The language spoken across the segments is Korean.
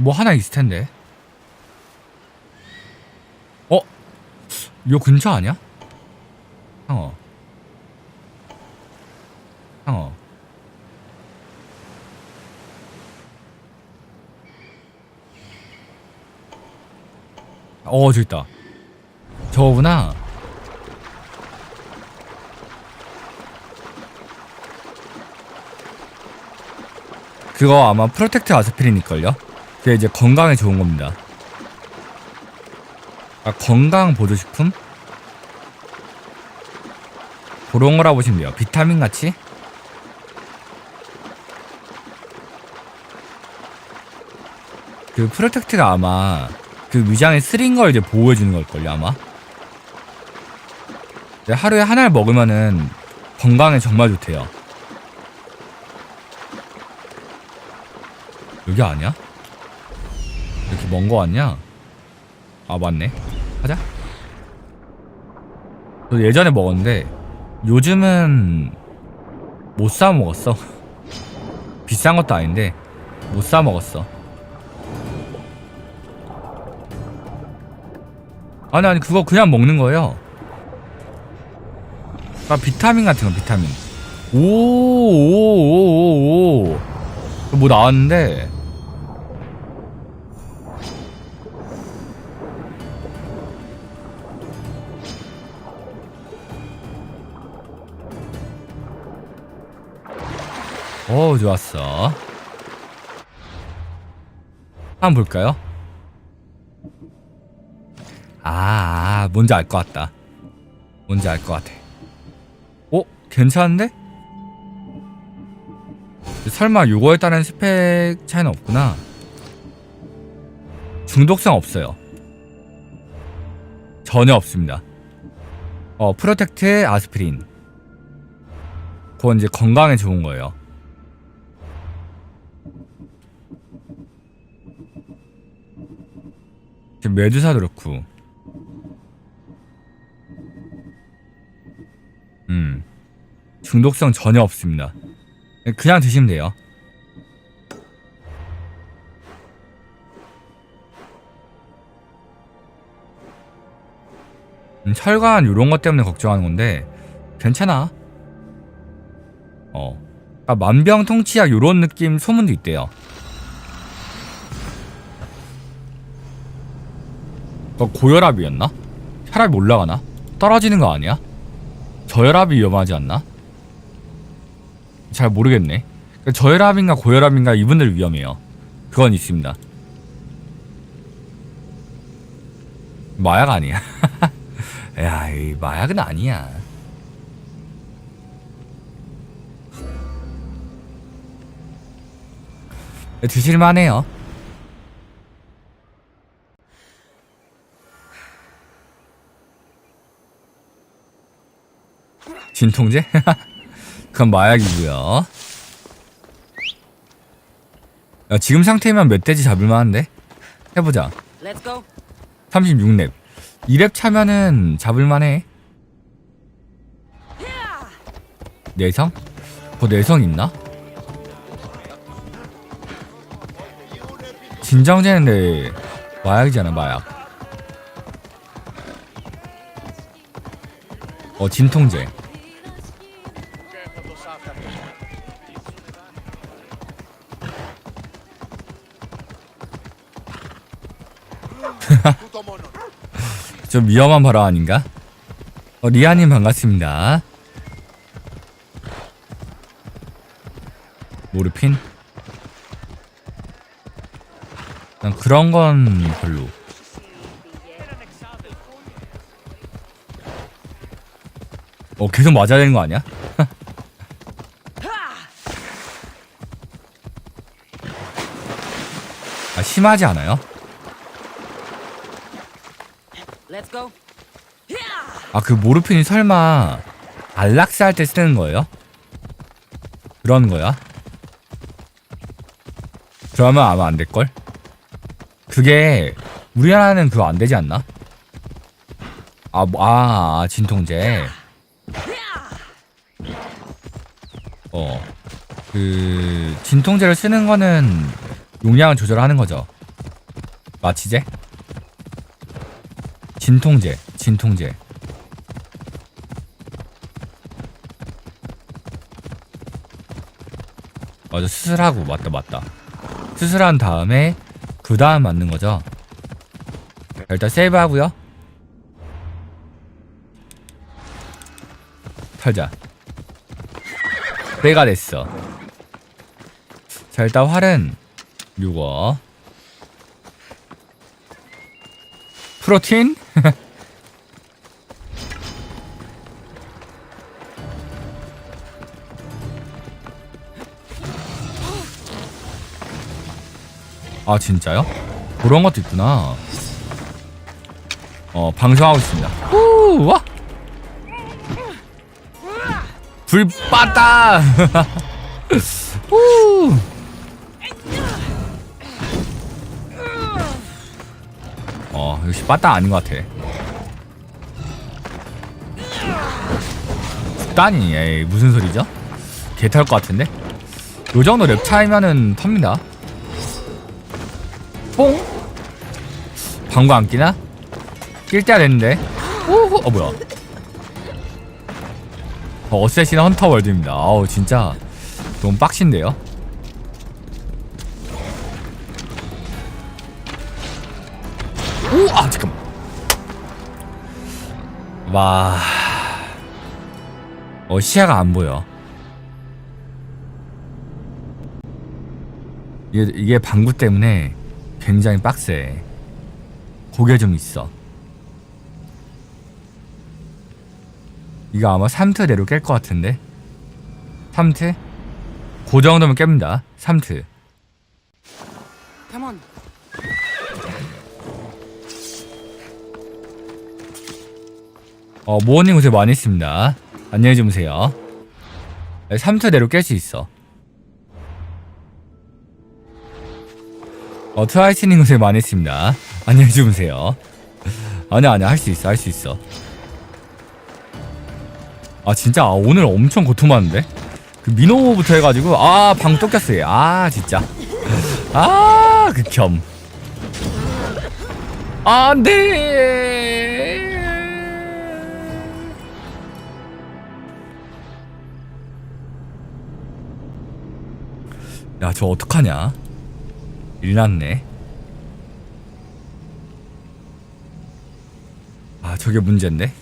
뭐 하나 있을 텐데. 어? 요 근처 아니야? 상어. 상어. 어, 저기 있다. 저거구나. 그거 아마 프로텍트 아스피린일걸요? 그게 이제 건강에 좋은 겁니다. 아, 건강 보조식품? 그런 거라 보시면 돼요. 비타민 같이? 그 프로텍트가 아마 그 위장에 쓰린 걸 이제 보호해주는 걸걸요, 아마? 근데 하루에 하나를 먹으면은 건강에 정말 좋대요. 여기 아니야? 먼 거 같냐? 아 맞네. 가자. 저 예전에 먹었는데 요즘은 못 사 먹었어. 비싼 것도 아닌데 못 사 먹었어. 아니 아니 그거 그냥 먹는 거예요. 아 비타민 같은 거 비타민. 오오오오오. 뭐 나왔는데 오 좋았어. 한번 볼까요? 아, 아 뭔지 알 것 같다. 뭔지 알 것 같아. 어? 괜찮은데? 설마 요거에 따른 스펙 차이는 없구나. 중독성 없어요. 전혀 없습니다. 어 프로텍트 아스피린. 그건 이제 건강에 좋은 거예요 지금 메두사도 그렇고. 음. 중독성 전혀 없습니다. 그냥 드시면 돼요. 음, 철관 요런 것 때문에 걱정하는 건데 괜찮아. 어. 아, 만병통치약 요런 느낌 소문도 있대요 너 고혈압이었나? 혈압이 올라가나? 떨어지는 거 아니야? 저혈압이 위험하지 않나? 잘 모르겠네. 그러니까 저혈압인가 고혈압인가 이분들 위험해요. 그건 있습니다. 마약 아니야. 야, 이 마약은 아니야. 드실만해요. 진통제? 그건 마약이고요. 야, 지금 상태면 멧돼지 잡을만한데? 해보자. Let's go. 36렙. 2렙 차면은 잡을만해. 내성? 그 내성 있나? 진정제는데 마약이잖아 마약. 어 진통제. 좀 위험한 발언 아닌가? 어, 리아님 반갑습니다. 모르핀? 난 그런 건 별로. 어, 계속 맞아야 되는 거 아니야? 아, 심하지 않아요? 아, 그 모르핀이 설마 안락사 할 때 쓰는 거예요? 그런 거야? 그러면 아마 안 될걸? 그게 우리나라는 그거 안 되지 않나? 아, 뭐, 아, 아, 진통제. 어. 그, 진통제를 쓰는 거는 용량을 조절하는 거죠. 마취제? 진통제, 진통제. 맞아, 수술하고, 맞다, 맞다. 수술한 다음에, 그 다음 맞는 거죠. 자, 일단 세이브 하고요. 털자. 때가 됐어. 자, 일단 활은, 요거. 프로틴? 아 진짜요? 그런 것도 있구나. 어 방송하고 있습니다. 우 와. 불 빠다. 우. 어 역시 빠따 아닌 것 같아. 에이 무슨 소리죠? 개 탈 것 같은데? 요 정도 랩 차이면은 탑니다. 방구 안 끼나? 낄 때야 됐는데. 오호 어 뭐야? 어, 어쌔신 헌터 월드입니다. 아우 진짜 너무 빡신데요. 오, 아 잠깐. 와, 어 시야가 안 보여. 이게 이게 방구 때문에 굉장히 빡세. 고개 좀 있어. 이거 아마 3트대로 깰 것 같은데. 3트? 그 정도면 깹니다. 3트. Come. 어, 모어닝 고생 많이 했습니다. 안녕히 주무세요. 3트대로 깰 수 있어. 어, 트와이스닝 고생 많이 했습니다. 안녕히 주무세요. 아니야, 아니야. 할 수 있어, 할 수 있어. 아, 진짜, 아, 오늘 엄청 고통받는데? 그 민호부터 해가지고, 아, 방 쫓겼어, 얘. 아, 진짜. 아, 극혐. 안 돼! 야, 저 어떡하냐? 일 났네. 저게 문제인데?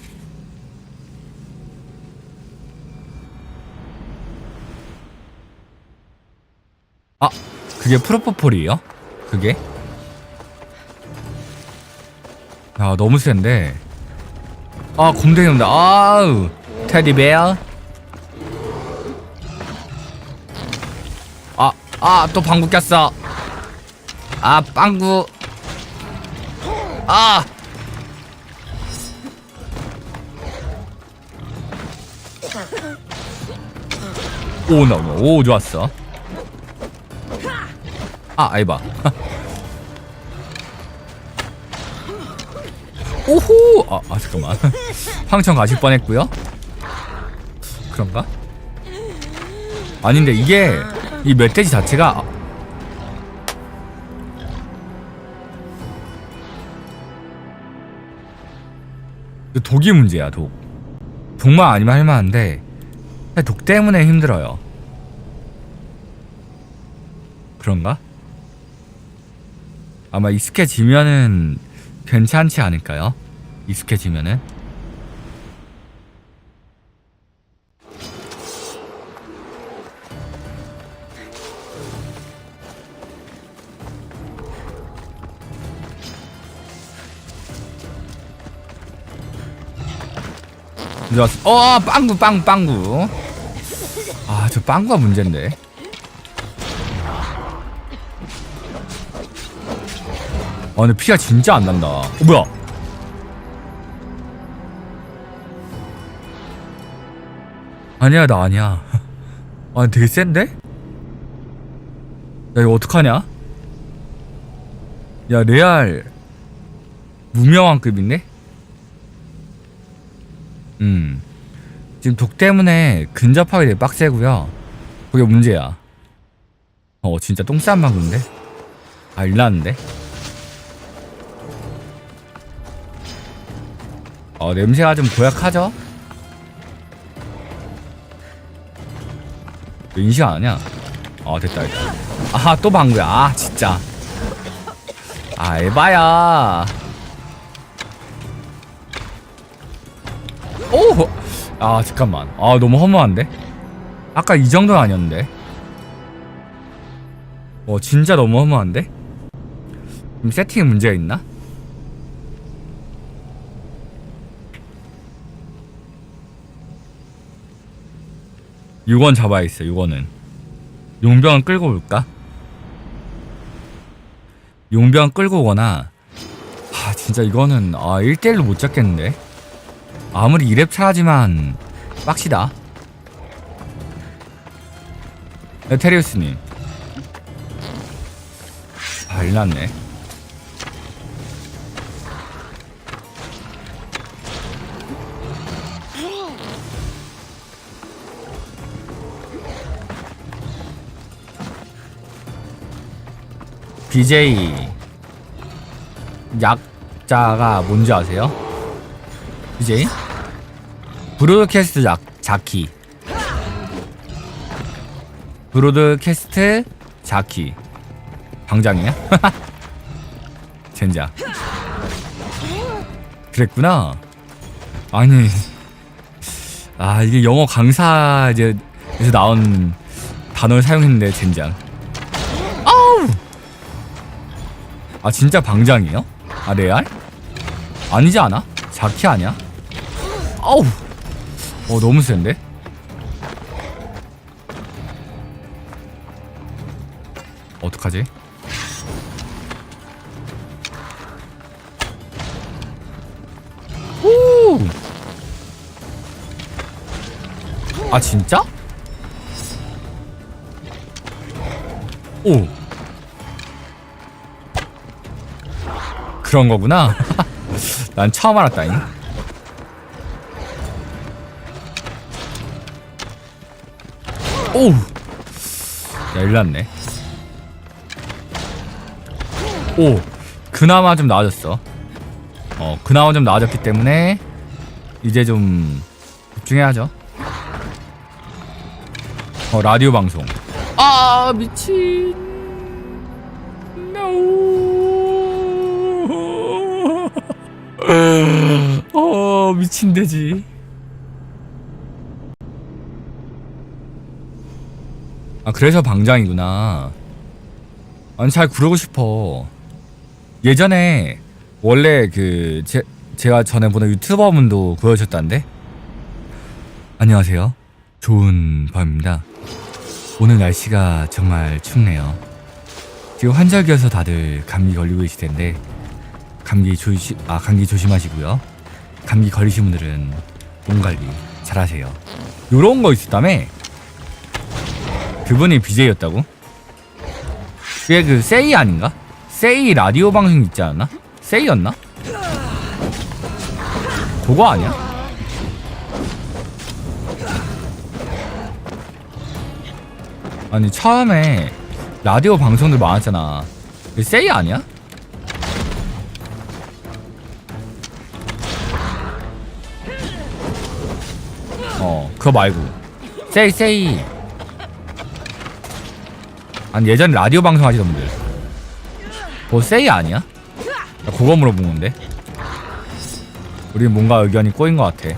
아, 그게 프로포폴이에요? 그게? 야, 너무 센데. 아, 곰탱이 온다. 아우, 테디베어. 아, 아, 또 방구 꼈어. 아, 빵구. 아! 오, 나, 나, 오, 좋았어. 아, 아이바. 오호! 아, 아, 잠깐만. 황천 가실 뻔했고요 그런가? 아닌데, 이게, 이 멧돼지 자체가, 그 독이 문제야 독 독만 아니면 할만한데 독 때문에 힘들어요 그런가? 아마 익숙해지면은 괜찮지 않을까요? 익숙해지면은. 어, 빵구, 빵, 빵구. 아, 저 빵구가 문제인데. 아, 근데 피가 진짜 안 난다. 어, 뭐야? 아니야, 나 아니야. 아, 되게 센데? 야, 이거 어떡하냐? 야, 레알. 무명왕급인데? 음. 지금 독 때문에 근접하게 되게 빡세고요. 그게 문제야. 어, 진짜 똥싼 방구인데? 아, 일났는데? 어 냄새가 좀 고약하죠? 왜 인식 안 하냐? 어 됐다 됐다 아하 또 방구야 아 진짜 아 에바야 오! 아 잠깐만 아 너무 허무한데? 아까 이 정도는 아니었는데 어 진짜 너무 허무한데? 좀 세팅에 문제가 있나? 육원 잡아야겠어 6원은. 용병을 끌고 올까? 용병 끌고 오거나. 아 진짜 이거는 아 1대1로 못 잡겠는데? 아무리 2렙 차라지만 빡시다. 에테리우스님. 아 일났네 BJ 약자가 뭔지 아세요? BJ? 브로드캐스트 작, 자키 브로드캐스트 자키 방장이야? 젠장 그랬구나 아니 아 이게 영어 강사 이제 에서 나온 단어를 사용했는데 젠장 아 진짜 방장이에요? 아 레알? 아니지 않아? 자키 아니야? 아우 어 너무 센데? 어떡하지? 오! 아 진짜? 오 그런 거구나. 난 처음 알았다잉. 오우. 야, 일났네. 오. 그나마 좀 나아졌어. 어, 그나마 좀 나아졌기 때문에 이제 좀 집중해야죠. 어, 라디오 방송. 아, 미친. 어 미친 되지. 아 그래서 방장이구나. 아니 잘 구르고 싶어. 예전에 원래 그 제, 제가 전에 보던 유튜버분도 구해주셨다는데. 안녕하세요. 좋은 밤입니다. 오늘 날씨가 정말 춥네요. 지금 환절기여서 다들 감기 걸리고 계실 텐데 감기 조시 아 감기 조심하시고요. 감기 걸리신 분들은 몸 관리 잘하세요. 요런 거 있었다며? 그분이 BJ였다고? 그게 그 세이 아닌가? 세이 라디오 방송 있지 않았나? 세이였나? 그거 아니야? 아니 처음에 라디오 방송들 많았잖아. 그 세이 아니야? 그거 말고. 세이, 세이. 아니, 예전 라디오 방송 하시던 분들. 뭐, 세이 아니야? 나 그거 물어본 건데. 우리 뭔가 의견이 꼬인 것 같아.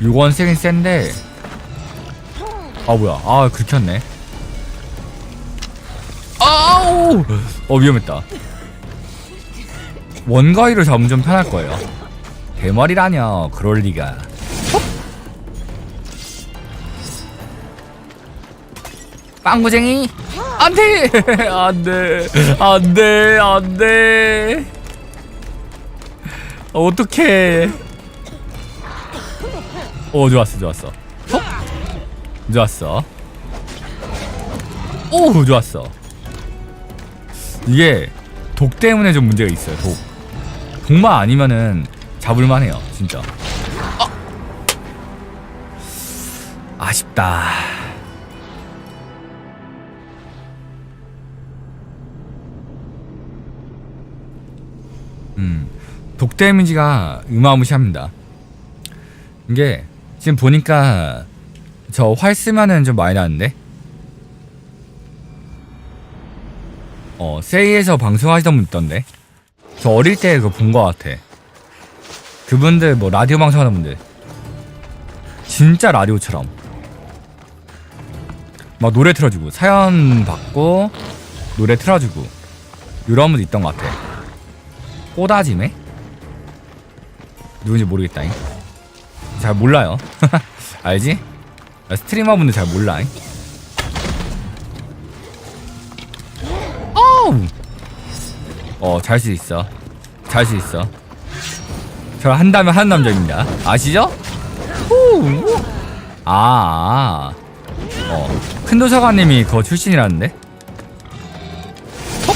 육원 세긴 센데 아 뭐야. 아 긁혔네. 아우! 어 위험했다. 잡으면 좀 편할 거예요. 대머리라뇨 그럴 리가. 빵구쟁이? 안돼! 안돼. 안돼 안돼. 어떡해. 오 좋았어 좋았어. 톡 좋았어 오 좋았어 이게 독 때문에 좀 문제가 있어요 독 독만 아니면은 잡을만 해요 진짜 아! 아쉽다. 음, 독 데미지가 어마무시합니다. 이게 지금 보니까 저활 쓰면은 좀 많이 나는데. 어, 세이에서 방송하시던 분 있던데. 저 어릴 때 그거 본 거 같아. 그분들 뭐 라디오 방송하는 분들. 진짜 라디오처럼. 막 노래 틀어주고, 사연 받고, 노래 틀어주고. 이런 분도 있던 것 같아. 꼬다지네? 누군지 모르겠다잉. 잘 몰라요. 알지? 스트리머 분들 잘. 어우! 어, 잘 수 있어. 잘 수 있어. 저 한다면 하는 남자입니다. 아시죠? 후! 아, 아. 어. 큰 도서관님이 그거 출신이라는데? 어?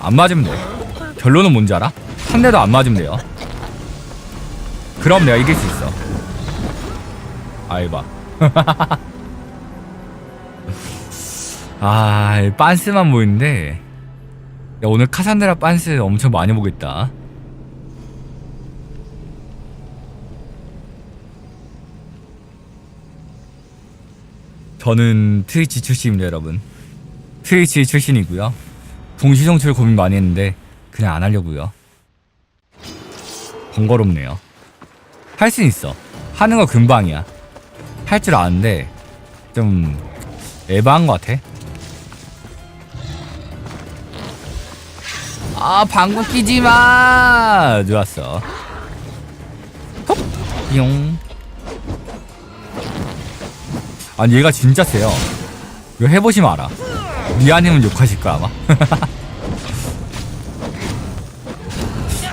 안 맞으면 돼. 결론은 뭔지 알아? 한 대도 안 맞으면 돼요. 그럼 내가 이길 수 있어. 아이봐. 아, 이 빤스만 보이는데. 야, 오늘 카산드라 빤스 엄청 많이 보겠다. 저는 트위치 출신입니다, 여러분. 트위치 출신이고요. 동시 송출 고민 많이 했는데 그냥 안 하려고요. 번거롭네요. 할 순 있어. 하는 거 금방이야. 할 줄 아는데 좀 에바한 것 같아. 아 방구 끼지 마. 좋았어. 톡. 용. 아니 얘가 진짜 세요. 이거 해보시면 알아. 미아님은 욕하실 거야 아마.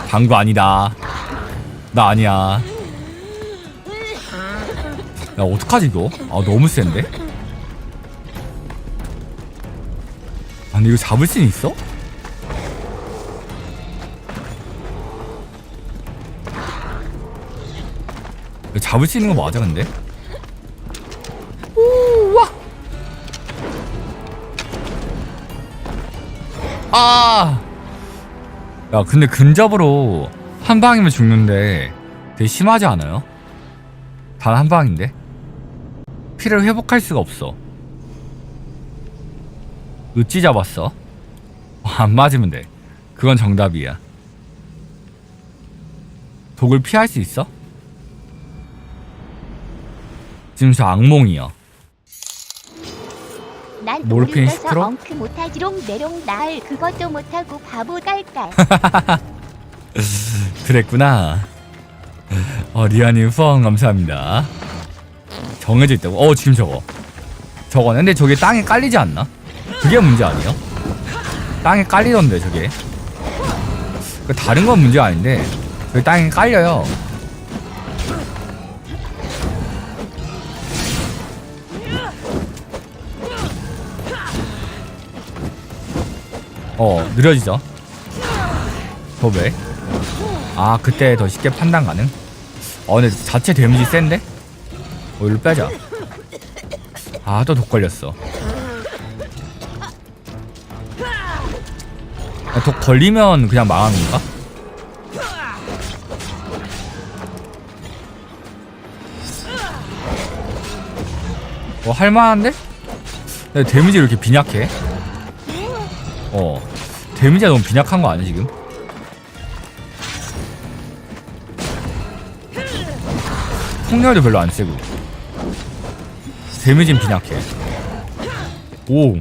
방구 아니다. 나 아니야. 야 어떡하지 이거? 아 너무 센데? 아니 이거 잡을 수 있어? 잡을 수 있는 거 맞아 근데? 우와! 아! 야 근데 근접으로 한 방이면 죽는데 되게 심하지 않아요? 단 한 방인데? 피를 회복할 수가 없어. 어찌 잡았어? 어, 안 맞으면 돼. 그건 정답이야. 독을 피할 수 있어? 지금 저 악몽이야. 난 몰핀 모르겠어 시트로? 엉크 못하지롱 내롱 날 그것도 못하고 바보 깔깔 그랬구나. 어, 리아님 후원 감사합니다. 정해져 있다고? 어, 지금 저거. 저거는 근데 저게 땅에 깔리지 않나? 그게 문제 아니에요? 땅에 깔리던데, 저게. 그 다른 건 문제 아닌데, 저기 땅에 깔려요. 어, 느려지죠? 도배. 아 그때 더 쉽게 판단 가능? 어 근데 자체 데미지 센데? 어 이리로 빼자 아 또 독 걸렸어 아, 독 걸리면 그냥 망하는 건가? 어 할만한데? 근데 데미지 왜 이렇게 빈약해? 어 데미지가 너무 빈약한 거 아니야 지금? 폭렬도 별로 안 세고 데미지는 빈약해. 오. 어.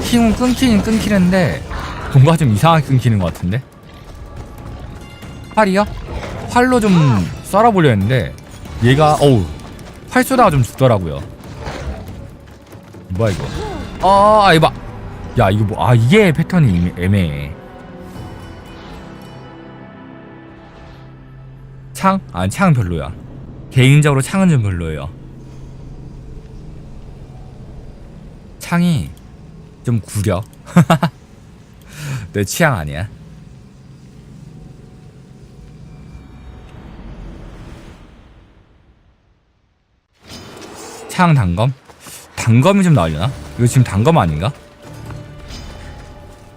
힘은 끊기긴 끊기는데 뭔가 좀 이상하게 끊기는 것 같은데? 활이요? 활로 좀 썰어보려 했는데 얘가 어우 활 쏘다가 좀 죽더라고요. 뭐야 이거? 아 이봐. 야 이거 뭐 아 이게 패턴이 애매해. 창? 아니 창은 별로야 개인적으로 창은 좀 별로예요. 창이 좀 구려. 내 취향 아니야. 창 단검? 단검이 좀 나오려나? 이거 지금 단검 아닌가?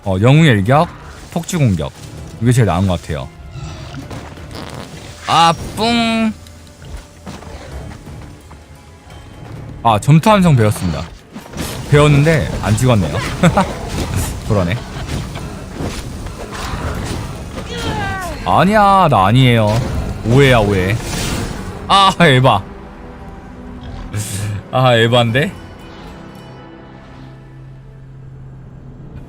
어, 영웅 일격, 폭주 공격. 이게 제일 나은 것 같아요. 아, 뿡! 아, 점토 함성 배웠습니다. 배웠는데, 안 찍었네요. 그러네. 아니야, 나 아니에요. 오해야, 오해. 아, 에바. 아, 에바인데?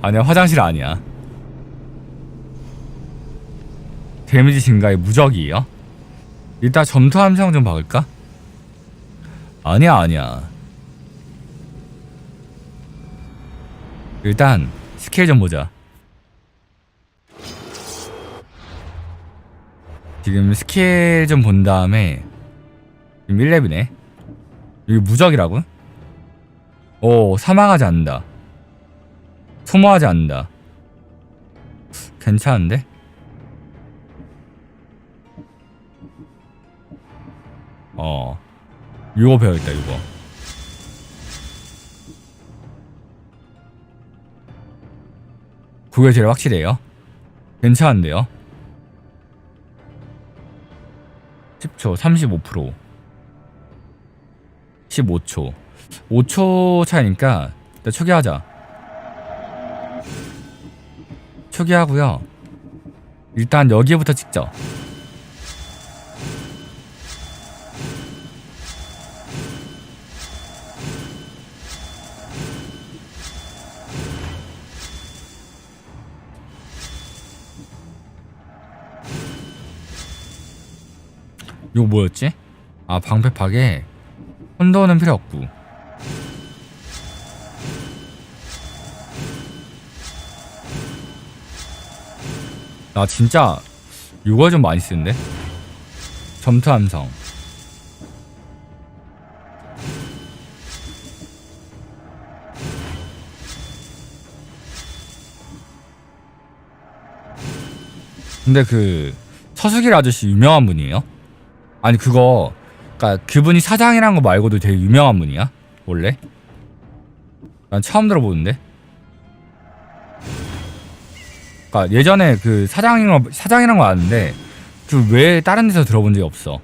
아니야, 화장실 아니야. 데미지 증가의 무적이에요? 일단 점토 함성 좀 박을까? 아니야, 아니야. 일단 스케일 좀 보자. 지금 스케일 좀 본 다음에 지금 1렙이네. 이게 무적이라고? 오, 사망하지 않는다. 소모하지 않는다. 괜찮은데? 어. 이거 배워있다, 이거. 그게 제일 확실해요. 괜찮은데요? 10초, 35%. 15초. 5초 차이니까 일단 초기하자. 초기하고요. 일단 여기부터 찍죠. 이거 뭐였지? 아 방패 파괴 혼돈은 필요 없고 나 진짜 이거 좀 많이 쓰는데 점토 함성 근데 그 서수길 아저씨 유명한 분이에요? 아니 그거 그니까 그분이 사장이란 거 말고도 되게 유명한 분이야? 원래? 난 처음 들어보는데? 그니까 예전에 그 사장이란 거 사장이란 거 아는데 그 외에 다른 데서 들어본 적이 없어?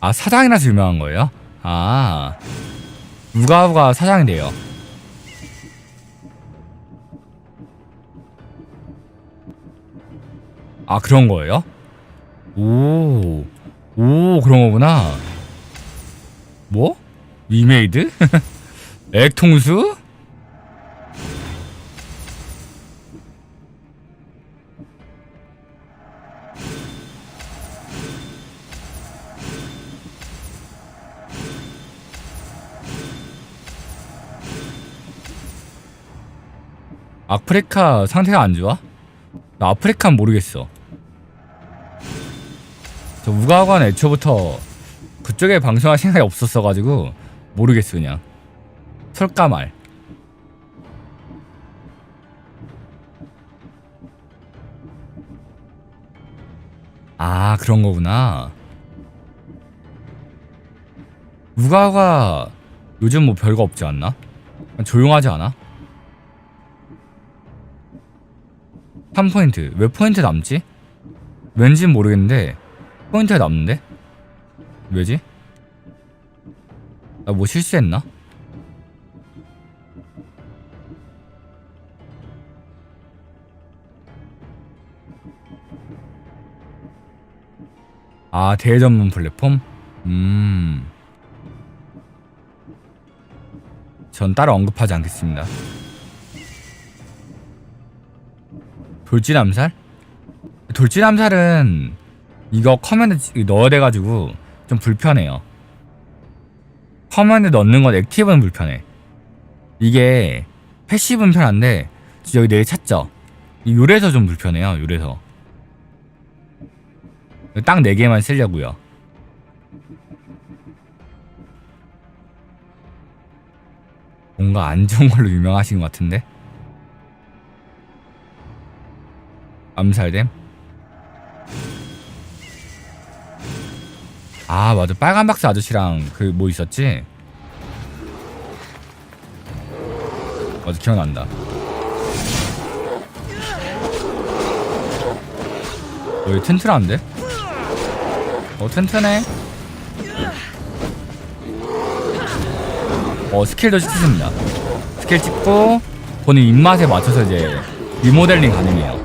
아 사장이라서 유명한 거예요? 아 우가우가 사장이 돼요 아 그런 거예요? 오, 오 그런 거구나. 뭐? 위메이드? 액통수? 아프리카 상태가 안 좋아? 나 아프리카는 모르겠어. 저 우가관 애초부터 그쪽에 방송할 생각이 없었어가지고 모르겠어 그냥. 설까 말. 아 그런 거구나. 우가가 요즘 뭐 별거 없지 않나? 조용하지 않아? 3포인트 왜 포인트 남지? 왠진 모르겠는데 포인트가 남는데? 왜지? 나 뭐 실수했나? 아 대전문 플랫폼? 음... 전 따로 언급하지 않겠습니다 돌진 암살? 돌진 암살은 이거 커맨드 넣어야 돼가지고 좀 불편해요. 커맨드 넣는 건 액티브는 불편해. 이게 패시브는 편한데 여기 네 찾죠? 이 요래서 좀 불편해요. 요래서 딱네 개만 쓰려고요. 뭔가 안 좋은 걸로 유명하신 것 같은데? 암살됨? 아 맞아. 빨간 박스 아저씨랑 그 뭐 있었지? 맞아 기억난다. 여기 튼튼한데? 어 튼튼해. 어 스킬도 찍습니다. 스킬 찍고 본인 입맛에 맞춰서 이제 리모델링 가능해요.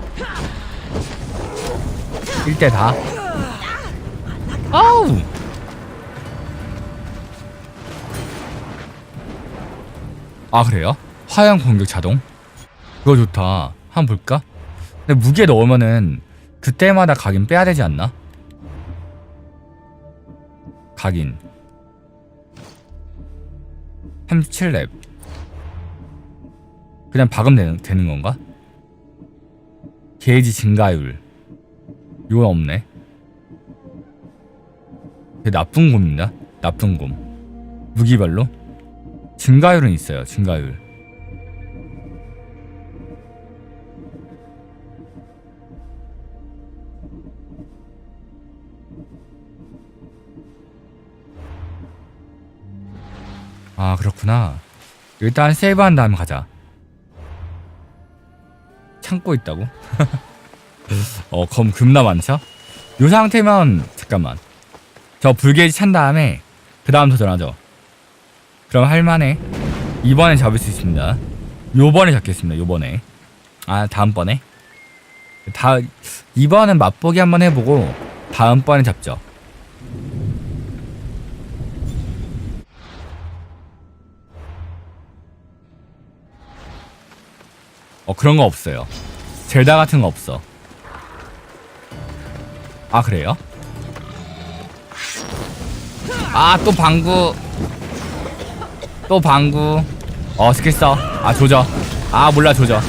1대 다. 아우 아 그래요? 화형 공격 자동? 그거 좋다 한 번 볼까? 근데 무기에 넣으면은 그때마다 각인 빼야 되지 않나? 각인 37렙 그냥 박으면 되는, 되는 건가? 게이지 증가율 이건 없네 되게 나쁜 곰입니다 나쁜 곰 무기별로 증가율은 있어요 증가율. 아 그렇구나. 일단 세이브한 다음에 가자. 참고 있다고? 어검 겁나 많죠? 요 상태면 잠깐만. 저 불게이지 찬 다음에 그 다음 도전하죠 그럼 할만해. 이번에 잡을 수 있습니다. 요번에 잡겠습니다 요번에. 아 다음번에? 다 이번은 맛보기 한번 해보고 다음번에 잡죠. 어 그런 거 없어요. 젤다 같은 거 없어. 아 그래요? 아 또 방구 또 방구. 어 스킬 써아 조져. 아 몰라 조져.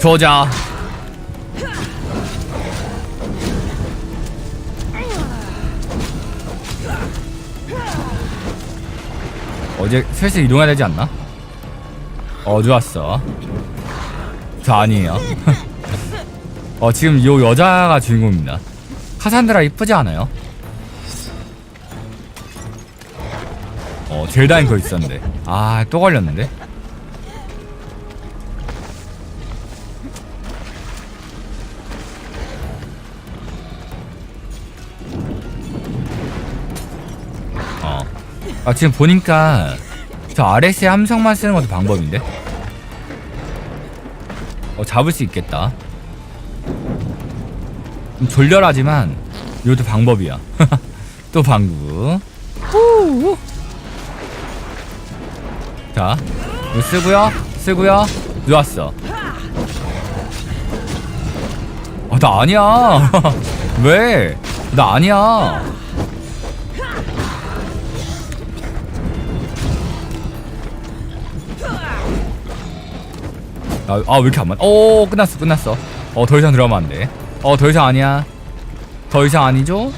조져. 어제 슬슬 이동해야 되지 않나? 어 좋았어. 저 아니에요. 어 지금 요 여자가 주인공입니다. 카산드라 이쁘지 않아요? 어 젤다인 거 있었는데. 아 또 걸렸는데? 어. 아 지금 보니까 저 RS의 함성만 쓰는 것도 방법인데? 어 잡을 수 있겠다. 좀 졸렬하지만 이것도 방법이야. 또 방구. 후. 자 이거 쓰고요 쓰고요 누웠어 아 나 아니야 왜 나 아니야 아, 아, 왜 이렇게 안 맞? 오, 끝났어, 끝났어. 어, 더 이상 들어가면 안 돼. 어, 더 이상 아니야. 더 이상 아니죠?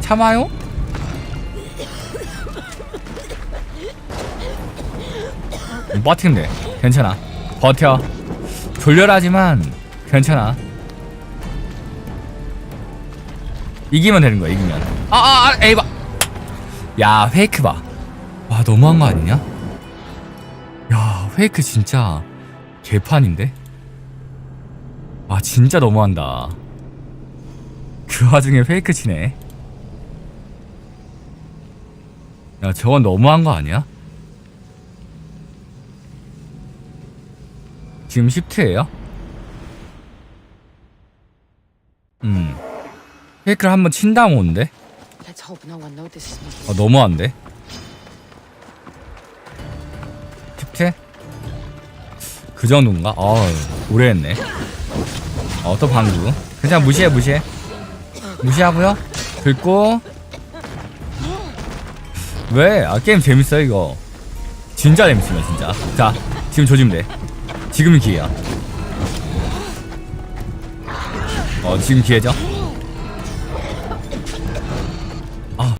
참아요? 버티면 돼. 괜찮아. 버텨. 졸렬하지만 괜찮아. 이기면 되는 거야, 이기면. 아, 아, 아, 에이, 봐. 야, 페이크 봐. 와, 너무한 거 아니냐? 야, 페이크 진짜. 개판인데? 아 진짜 너무한다 그 와중에 페이크 치네 야 저건 너무한 거 아니야? 지금 10트예요? 음 페이크를 한번 친 다음 오는데? 아 너무한데? 10트? 그 정도인가? 어 오래 했네 어 또 방구 그냥 무시해 무시해 무시하고요 긁고 왜? 아 게임 재밌어 이거 진짜 재밌으면 진짜 자 지금 조지면 돼 지금이 기회야. 어 지금 기회죠